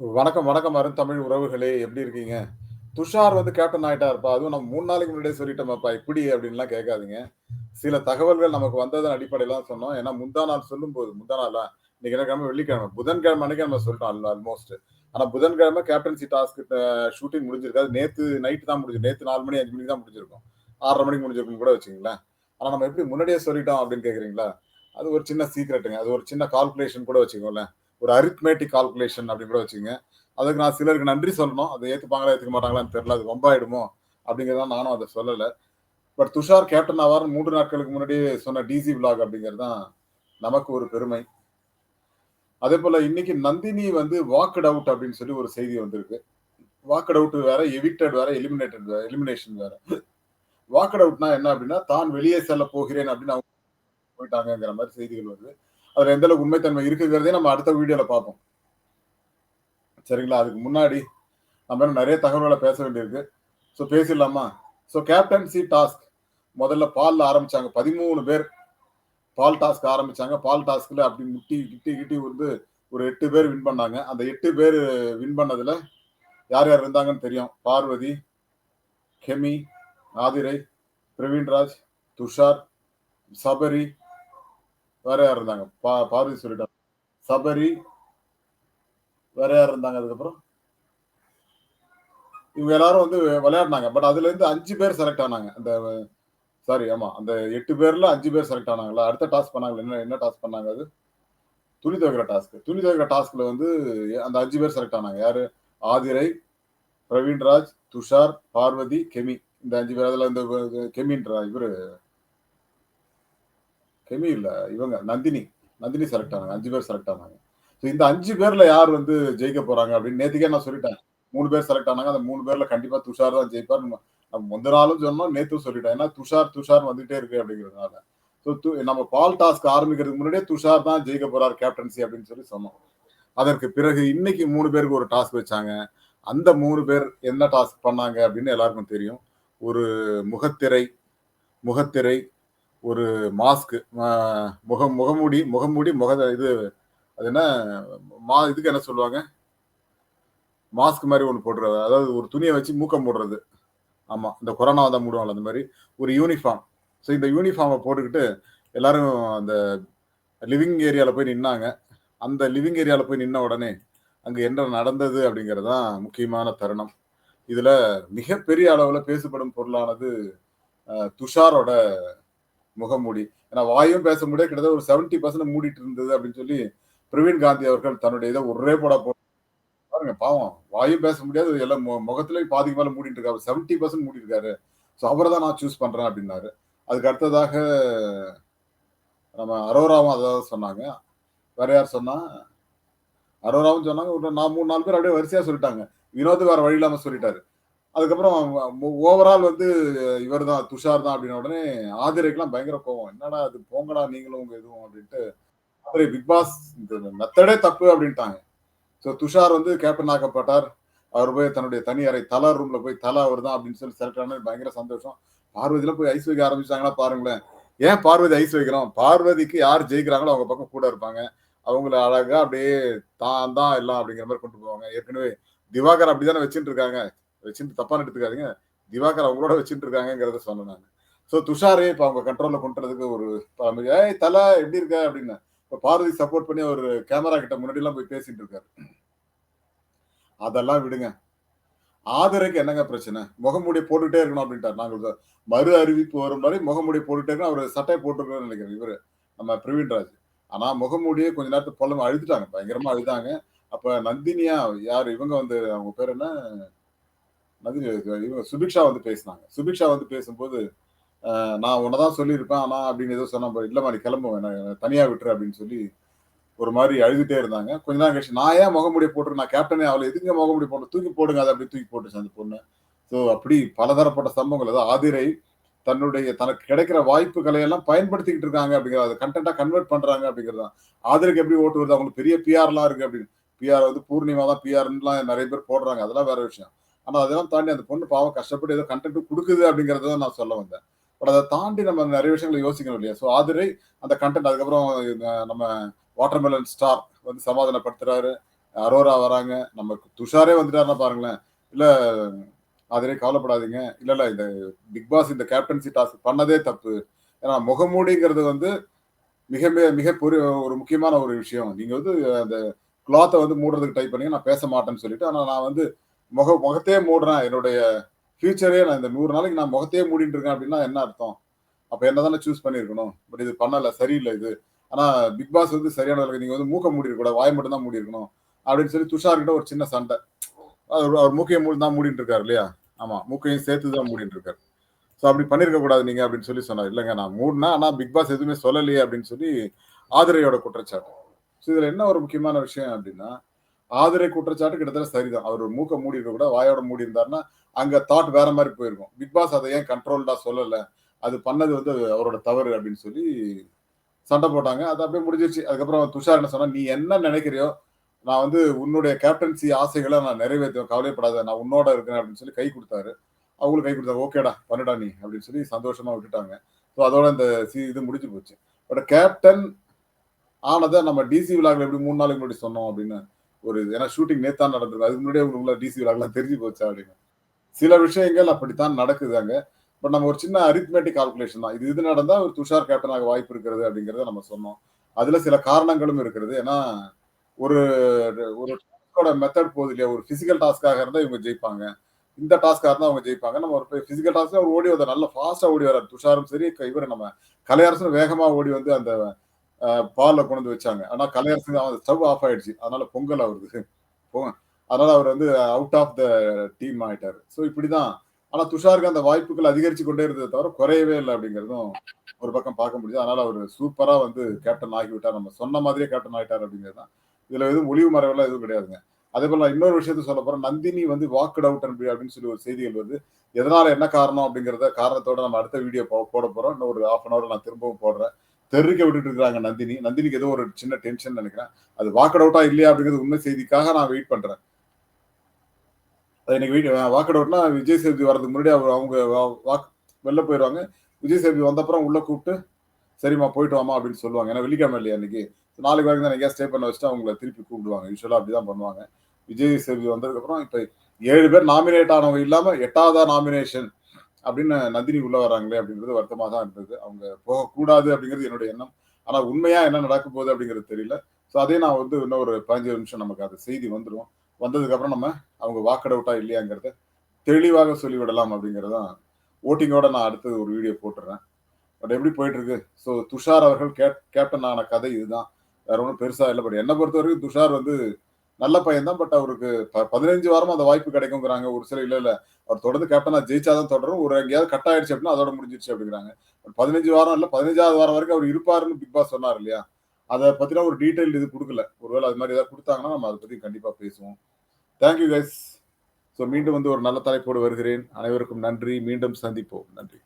வணக்கம், வணக்கம் அருந்தமிழ் உறவுகளே! எப்படி இருக்கீங்க? துஷார் வந்து கேப்டன் ஆயிட்டாருப்பா. அதுவும் நம்ம மூணு நாளைக்கு முன்னாடியே சொல்லிட்டோமேப்பா. இப்படி அப்படின்லாம் கேட்காதீங்க. சில தகவல்கள் நமக்கு வந்ததன் அடிப்படையில தான் சொன்னோம். ஏன்னா முந்தா நாள் சொல்லும்போது முந்தா நாளா? இன்னைக்கு என்ன கிழமை? வெள்ளிக்கிழமை. புதன்கிழமை அன்னைக்கு நம்ம சொல்லிட்டோம் ஆல்மோஸ்ட். ஆனா புதன்கிழமை கேப்டன்சி டாஸ்க் ஷூட்டிங் முடிஞ்சிருக்காது. நேத்து நைட்டு தான் முடிஞ்சு நேத்து நாலு மணி அஞ்சு மணிக்கு தான் முடிஞ்சிருக்கும். ஆறரை மணிக்கு முடிஞ்சிருக்கும் கூட வச்சுக்கங்களேன். ஆனா நம்ம எப்படி முன்னாடியே சொல்லிட்டோம் அப்படின்னு கேட்குறீங்களா அது ஒரு சின்ன சீக்ரெட்டுங்க. அது ஒரு சின்ன கால்குலேஷன் கூட வச்சுக்கோங்களேன். ஒரு அரித்மேட்டிக் கால்குலேஷன் அப்படின்னு கூட வச்சுக்கங்க. அதுக்கு நான் சிலருக்கு நன்றி சொல்லணும். அதை ஏற்றுப்பாங்களா ஏற்றுக்க மாட்டாங்களான்னு தெரியல. அது வம்பாயிடுமோ அப்படிங்கிறதுனால நானும் அதை சொல்லலை பட் துஷார் கேப்டன் ஆவார்ன்னு 3 நாட்களுக்கு முன்னாடியே சொன்ன டிசி விளாக் அப்படிங்கிறது தான் நமக்கு ஒரு பெருமை. அதே போல் இன்னைக்கு நந்தினி வந்து வாக்ட் அவுட் அப்படின்னு சொல்லி ஒரு செய்தி வந்திருக்கு. வாக்கட் அவுட் வேற, எவிக்டட் வேற, எலிமினேட்டட் வேற எலிமினேஷன் வேற. வாக்கட் அவுட்னா என்ன அப்படின்னா, தான் வெளியே செல்ல போகிறேன் அப்படின்னு அவங்க போயிட்டாங்கிற மாதிரி செய்திகள் வருது. அவர் எந்த அளவுக்கு உண்மைத்தன்மை இருக்குங்கிறதே நம்ம அடுத்த வீடியோல பார்ப்போம். சரிங்களா? அதுக்கு முன்னாடி நம்ம இன்னும் நிறைய தகவல்களை பேச வேண்டியிருக்கு. ஸோ பேசிடலாமா? ஸோ கேப்டன்சி டாஸ்க் முதல்ல பால்ல ஆரம்பிச்சாங்க. 13 பேர் பால் டாஸ்க் ஆரம்பிச்சாங்க. பால் டாஸ்க்ல அப்படி முட்டி கிட்டி கிட்டி வந்து ஒரு எட்டு பேர் வின் பண்ணாங்க. அந்த எட்டு பேர் வின் பண்ணதுல யார் யார் இருந்தாங்கன்னு தெரியும். பார்வதி, கெமி, ஆதிரை, பிரவீன்ராஜ், துஷார், சபரி வேற யார் இருந்தாங்க? பா பார்வதி சொல்லிட்டேன். சபரி வேற யார் இருந்தாங்க அதுக்கப்புறம்? இவங்க எல்லாரும் வந்து விளையாடுனாங்க. பட் அதுலேருந்து அஞ்சு பேர் செலக்ட் ஆனாங்க. அந்த சாரி ஆமா. அந்த எட்டு பேர்ல அஞ்சு பேர் செலக்ட் ஆனாங்களா அடுத்த டாஸ்க் பண்ணாங்களா என்ன என்ன டாஸ்க் பண்ணாங்க அது? துணி துவைக்கிற டாஸ்க். துணி துவைக்கிற டாஸ்க்ல வந்து அந்த அஞ்சு பேர் செலக்ட் ஆனாங்க. யாரு? ஆதிரை, பிரவீன்ராஜ், துஷார், பார்வதி, கெமி. இந்த அஞ்சு பேர். அதுல இந்த கெமின்ற இவரு கெமி இல்லை இவங்க நந்தினி. நந்தினி செலக்ட் ஆனாங்க. அஞ்சு பேர் செலக்ட் ஆனாங்க. ஸோ இந்த அஞ்சு பேர்ல யார் வந்து ஜெயிக்க போறாங்க அப்படின்னு நேற்றுக்கே நான் சொல்லிட்டேன். மூணு பேர் செலக்ட் ஆனாங்க. அந்த மூணு பேர்ல கண்டிப்பா துஷார் தான் ஜெயிப்பார். நம்ம நம்ம முந்த நாளும் சொன்னோம். நேற்று சொல்லிட்டேன். ஏன்னா துஷார் துஷார் வந்துட்டே இருக்கு அப்படிங்கிறதுனால. ஸோ து நம்ம பால் டாஸ்க் ஆரம்பிக்கிறதுக்கு முன்னாடியே துஷார் தான் ஜெயிக்க போறார் கேப்டன்சி அப்படின்னு சொல்லி சொன்னோம். அதற்கு பிறகு இன்னைக்கு மூணு பேருக்கு ஒரு டாஸ்க் வச்சாங்க. அந்த மூணு பேர் என்ன டாஸ்க் பண்ணாங்க அப்படின்னு எல்லாருக்கும் தெரியும். ஒரு முகத்திரை முகத்திரை, ஒரு மாஸ்க் முகம் முக முகமூடி முகமூடி முக இது அது என்ன மா இதுக்கு என்ன சொல்லுவாங்க? மாஸ்க் மாதிரி ஒன்று போடுறது அதாவது ஒரு துணியை வச்சு மூக்க மூடுறது. ஆமாம் இந்த கொரோனா தான் மூடுவாங்கல்ல அந்த மாதிரி ஒரு யூனிஃபார்ம். ஸோ இந்த யூனிஃபார்மை போட்டுக்கிட்டு எல்லாரும் அந்த லிவிங் ஏரியாவில் போய் நின்னாங்க. அந்த லிவிங் ஏரியாவில் போய் நின்ன உடனே, அங்கே என்ன நடந்தது அப்படிங்கிறது தான் முக்கியமான தருணம். இதில் மிகப்பெரிய அளவில் பேசப்படும் பொருளானது துஷாரோட முகமூடி. ஏன்னா வாயும் பேச முடியாது. கிட்டத்தட்ட ஒரு 70% மூடிட்டு இருந்தது அப்படின்னு சொல்லி பிரவீன் காந்தி அவர்கள் தன்னுடைய இதை ஒரே போட போ பாருங்க பாவம். வாயும் பேச முடியாது. எல்லாம் முகத்துல பாதிக்கு மேல மூடிட்டு இருக்காரு. செவன்டி பர்சன்ட் மூடி இருக்காரு ஸோ அவரை தான் நான் சூஸ் பண்றேன் அப்படின்னாரு. அதுக்கு அடுத்ததாக நம்ம அரோராவும் அதாவது சொன்னாங்க. வேற யார் சொன்னா? அரோராவும் சொன்னாங்க. ஒரு நான் 3, 4 பேர் அப்படியே வரிசையா சொல்லிட்டாங்க. வினோத் வேற வழி இல்லாம சொல்லிட்டாரு. அதுக்கப்புறம் ஓவரால் வந்து இவர் தான் துஷார் தான் அப்படின்ன உடனே ஆதிரைக்கெல்லாம் பயங்கர கோவம். என்னடா அது போங்கடா நீங்களும் உங்க இதுவும் அப்படின்ட்டு ஆதிரை பிக் பாஸ் இந்த மெத்தடே தப்பு அப்படின்ட்டாங்க. ஸோ துஷார் வந்து கேப்டன் ஆக்கப்பட்டார். அவர் போய் தன்னுடைய தனி அறை தலை ரூம்ல போய் தலை அவர் தான் அப்படின்னு சொல்லி செலக்ட் ஆனது பயங்கர சந்தோஷம். பார்வதியில போய் ஐஸ் வைக்க ஆரம்பிச்சாங்கன்னா பாருங்களேன். ஏன் பார்வதி ஐஸ் வைக்கிறோம்? பார்வதிக்கு யார் ஜெயிக்கிறாங்களோ அவங்க பக்கம் கூட இருப்பாங்க. அவங்கள அழகா அப்படியே தான் தான் எல்லாம் அப்படிங்கிற மாதிரி கொண்டு போவாங்க. ஏற்கனவே திவாகர் அப்படிதானே வச்சுட்டு இருக்காங்க. வச்சுட்டு தப்பான எடுத்துக்காதீங்க. திவாகர் அவங்களோட வச்சுட்டு இருக்காங்கங்கிறத சொன்னேன் நானு. ஸோ துஷாரே இப்போ அவங்க கண்ட்ரோலில் கொண்டுறதுக்கு ஒரு ஒரு ஏய் தலை எப்படி இருக்க? அப்படின்னு. இப்போ பார்வதி சப்போர்ட் பண்ணி ஒரு கேமரா கிட்ட முன்னாடிலாம் போய் பேசிட்டு இருக்காரு. அதெல்லாம் விடுங்க. ஆதரைக்கு என்னங்க பிரச்சனை? முகமூடியை போட்டுகிட்டே இருக்கணும் அப்படின்ட்டார். நாங்கள் மறு அறிவிப்பு வரும் வரை முகமூடியை போட்டுகிட்டே இருக்கணும். அவர் சட்டை போட்டுருக்கணும்னு நினைக்கிறேன் இவர் நம்ம பிரவீன்ராஜ். ஆனால் முகமூடிய கொஞ்ச நேரத்துக்கு பொலம்பு அழுதுட்டாங்க. பயங்கரமாக அழுதாங்க. அப்போ நந்தினியா யார் இவங்க வந்து அவங்க பேர் என்ன? இவங்க சுபிக்ஷா வந்து பேசினாங்க. சுபிக்ஷா வந்து பேசும்போது, நான் உன்னை தான் சொல்லியிருப்பேன். ஆனா அப்படின்னு ஏதோ சொன்ன இல்லை மாதிரி நீ கிளம்பு. என்ன தனியா விட்டுரு அப்படின்னு சொல்லி ஒரு மாதிரி அழுதுட்டே இருந்தாங்க. கொஞ்ச நேரம் கழிச்சு நான் ஏன் முகமூடிய போட்டுருக்கேன்? நான் கேப்டனே அவளை எதுங்க முகமுடி போட்டு தூக்கி போடுங்க. அத அப்படி தூக்கி போட்டுச்சு அந்த பொண்ணு. ஸோ அப்படி பலதரப்பட்ட சம்பவங்கள். அதாவது ஆதிரை தன்னுடைய தனக்கு கிடைக்கிற வாய்ப்புகளை எல்லாம் பயன்படுத்திக்கிட்டு இருக்காங்க அப்படிங்கிற அதை கன்டென்ட்டா கன்வெர்ட் பண்றாங்க அப்படிங்கிறது தான். ஆதிரைக்கு எப்படி ஓட்டு வருது? அவங்களுக்கு பெரிய பிஆர்லாம் இருக்கு அப்படின்னு. பிஆர் வந்து பூர்ணிமா தான் பிஆர்ன்னுலாம் நிறைய பேர் போடுறாங்க. அதெல்லாம் வேற விஷயம். ஆனால் அதெல்லாம் தாண்டி அந்த பொண்ணு பாவம் கஷ்டப்பட்டு ஏதோ கண்டென்ட் கொடுக்குது அப்படிங்கிறத தான் நான் சொல்ல வந்தேன். பட் அதை தாண்டி நம்ம நிறைய விஷயங்கள யோசிக்கணும் இல்லையா? ஸோ ஆதிரை அந்த கன்டென்ட் அதுக்கப்புறம் நம்ம வாட்டர்மெலன் ஸ்டார் வந்து சமாதானப்படுத்துறாரு. அரோரா வராங்க நம்ம துஷாரே வந்துட்டாருன்னா பாருங்களேன் இல்லை அதிலே கவலைப்படாதீங்க இல்லை இல்லை இந்த பிக் பாஸ் இந்த கேப்டன்சி டாஸ்க் பண்ணதே தப்பு ஏன்னா முகமூடிங்கிறது வந்து மிக மிக- மிக பொரு- ஒரு முக்கியமான ஒரு விஷயம் நீங்கள் வந்து அந்த கிளாத்தை வந்து மூடுறதுக்கு டைப் பண்ணி நான் பேச மாட்டேன்னு சொல்லிட்டு ஆனால் நான் வந்து முக முகத்தையே மூடுறேன். என்னுடைய ஃபியூச்சரே நான் இந்த நூறு நாளைக்கு நான் முகத்தையே மூடிட்டு இருக்கேன் அப்படின்னா என்ன அர்த்தம்? அப்ப என்ன தானே சூஸ் பண்ணிருக்கணும் பட் இது பண்ணலை சரியில்லை இது. ஆனா பிக் பாஸ் வந்து சரியான வேலை. நீங்க வந்து மூக்க மூடி கூடாது வாய் மட்டும் தான் மூடி இருக்கணும் அப்படின்னு சொல்லி துஷார் கிட்ட ஒரு சின்ன சண்டை. அவர் அவர் மூக்கையை மூடி தான் மூடிட்டு இருக்காரு இல்லையா? ஆமா மூக்கையும் சேர்த்து தான் மூடிட்டு இருக்காரு. ஸோ அப்படி பண்ணிருக்க கூடாது நீங்க அப்படின்னு சொல்லி சொன்னார். இல்லைங்க நான் மூடினா ஆனா பிக் பாஸ் எதுவுமே சொல்லலையே அப்படின்னு சொல்லி ஆதிரையோட குற்றச்சாட்டு. ஸோ இதுல என்ன ஒரு முக்கியமான விஷயம் அப்படின்னா ஆதிரை குற்றச்சாட்டு கிட்டத்தட்ட சரிதான். அவர் மூக்க மூடி இருக்க கூட வாயோட மூடி இருந்தாருன்னா அங்க தாட் வேற மாதிரி போயிருக்கும். பிக் பாஸ் அதை ஏன் கண்ட்ரோல்டா சொல்லல? அது பண்ணது வந்து அவரோட தவறு அப்படின்னு சொல்லி சண்டை போட்டாங்க. அது அப்படியே முடிஞ்சிருச்சு. அதுக்கப்புறம் துஷார் என்ன சொன்னா நீ என்ன நினைக்கிறியோ நான் வந்து உன்னுடைய கேப்டன்சி ஆசைகளை நான் நிறைவேற்றுவேன் கவலைப்படாத நான் உன்னோட இருக்கேன் அப்படின்னு சொல்லி கை கொடுத்தாரு. அவங்களும் கை கொடுத்தாரு ஓகேடா பண்ணுடா நீ அப்படின்னு சொல்லி சந்தோஷமா விட்டுட்டாங்க. ஸோ அதோட இந்த சி இது முடிஞ்சு போச்சு. பட் கேப்டன் ஆனதை நம்ம டிசி விழாக்கள் எப்படி மூணு நாளைக்கு முன்னாடி சொன்னோம் அப்படின்னு ஒரு ஏன்னா ஷூட்டிங் நேத்தான் நடந்தது அதுக்கு முன்னாடியே உள்ள டிசி விழாக்கெல்லாம் தெரிஞ்சு போச்சா அப்படின்னு. சில விஷயங்கள் அப்படித்தான் நடக்குது அங்க. பட் நம்ம ஒரு சின்ன அரித்மேட்டிக் கால்குலேஷன் தான். இது இது நடந்தா ஒரு துஷார் கேப்டனாக வாய்ப்பு இருக்கிறது அப்படிங்கறத நம்ம சொன்னோம். அதுல சில காரணங்களும் இருக்கிறது ஏன்னா ஒரு ஒரு டாஸ்கோட மெத்தட் போகுது இல்லையா? ஒரு பிசிக்கல் டாஸ்க்காக இருந்தா இவங்க ஜெயிப்பாங்க. இந்த டாஸ்க்காக இருந்தா அவங்க ஜெயிப்பாங்க. நம்ம ஒரு பிசிக்கல் டாஸ்க் அவர் ஓடி வந்த நல்ல ஃபாஸ்டா ஓடி வர்றாரு துஷாரும் சரி இவர் நம்ம கலையரசும் வேகமா ஓடி வந்து அந்த பாலில் கொண்டு வந்து வச்சாங்க. ஆனால் கலையரசு ஸ்டவ் ஆஃப் ஆயிடுச்சு. அதனால பொங்கல் அவருக்கு அதனால அவர் வந்து அவுட் ஆஃப் த டீம் ஆயிட்டார். ஸோ இப்படிதான். ஆனா துஷாருக்கு அந்த வாய்ப்புகள் அதிகரிச்சு கொண்டே இருந்ததை தவிர குறையவே இல்லை அப்படிங்கிறதும் ஒரு பக்கம் பார்க்க முடியுது. அதனால அவர் சூப்பரா வந்து கேப்டன் ஆகிவிட்டார். நம்ம சொன்ன மாதிரியே கேப்டன் ஆகிட்டார் அப்படிங்கிறது தான் இதுல எதுவும் ஒளிவு மறைவெல்லாம் எதுவும் கிடையாதுங்க. அதே போல நான் இன்னொரு விஷயத்த சொல்ல போறேன். நந்தினி வந்து வாக்கட் அவுட் அப்படின்னு சொல்லி ஒரு செய்திகள் வருது. எதனால என்ன காரணம் அப்படிங்கிறத காரணத்தோட நம்ம அடுத்த வீடியோ போட போறோம். இன்னும் ஒரு ஹாஃப் அன் அவர் நான் திரும்பவும் போடுறேன். தெருக்க விட்டுட்டு இருக்காங்க நந்தினி. நந்தினிக்கு ஏதோ ஒரு சின்ன டென்ஷன் நினைக்கிறேன். அது வாக்கட் அவுட்டா இல்லையா அப்படிங்கிறது உண்மை செய்திக்காக நான் வெயிட் பண்றேன். அது எனக்கு வெயிட் வாக்கட் அவுட்னா விஜய் சேதுபதி வரதுக்கு முன்னாடி அவர் அவங்க வா- வாக் வெளில போயிடுவாங்க விஜய் சேதுபதி வந்தப்புறம் உள்ள கூப்பிட்டு சரிம்மா போயிட்டு வாமா அப்படின்னு சொல்லுவாங்க. ஏன்னா வெள்ளிக்கிழமை இல்லையா இன்னைக்கு நாளைக்கு வரைக்கும் தான் எங்கேயா ஸ்டே பண்ண வச்சுட்டு அவங்கள திருப்பி கூப்பிடுவாங்க. யூஸ்வலா அப்படிதான் பண்ணுவாங்க. விஜய் சேதுபதி வந்ததுக்கப்புறம் இப்போ ஏழு பேர் நாமினேட் ஆனவங்க இல்லாமல் எட்டாவதா நாமினேஷன் அப்படின்னு நந்தினி உள்ள வராங்களே அப்படிங்கிறது வருத்தமா தான் இருந்தது. அவங்க போகக்கூடாது அப்படிங்கிறது என்னுடைய எண்ணம். ஆனா உண்மையா என்ன நடக்க போகுது அப்படிங்கிறது தெரியல. ஸோ அதே நான் வந்து இன்னும் ஒரு பதினஞ்சு நிமிஷம் நமக்கு அது செய்தி வந்துடும் வந்ததுக்கு அப்புறம் நம்ம அவங்க வாக்கடவுட்டா இல்லையாங்கிறத தெளிவாக சொல்லிவிடலாம் அப்படிங்கறதான் ஓட்டிங்கோட நான் அடுத்தது ஒரு வீடியோ போட்டுறேன். பட் எப்படி போயிட்டு இருக்கு ஸோ துஷார் அவர்கள் கேப் கேப்டன் ஆன கதை இதுதான். வேற ஒன்றும் பெருசா இல்லை. பட் என்னை பொறுத்த வரைக்கும் துஷார் வந்து நல்ல பையன் தான் பட் அவருக்கு ப- பதினஞ்சு வாரமா அந்த வாய்ப்பு கிடைக்குங்கிறாங்க. ஒரு சில இல்ல இல்ல. அவர் தொடர்ந்து கேப்டனா ஜெயிச்சாதான் தொடரும். ஒரு எங்கேயாவது கட் ஆயிடுச்சு அப்படின்னா அதோட முடிஞ்சிருச்சு அப்படிங்கிறாங்க. பட் பதினஞ்சு வாரம் இல்ல பதினஞ்சாவது வாரம் வரைக்கும் அவர் இருப்பாருன்னு பிக் பாஸ் சொன்னார் இல்லையா? அதை பத்தின ஒரு டீட்டெயில் இது கொடுக்கல. ஒருவேளை அது மாதிரி ஏதாவது கொடுத்தாங்கன்னா நம்ம அதை பத்தி கண்டிப்பா பேசுவோம். தேங்க்யூ கைஸ் ஸோ மீண்டும் வந்து ஒரு நல்ல தலைப்போடு வருகிறேன். அனைவருக்கும் நன்றி. மீண்டும் சந்திப்போம். நன்றி.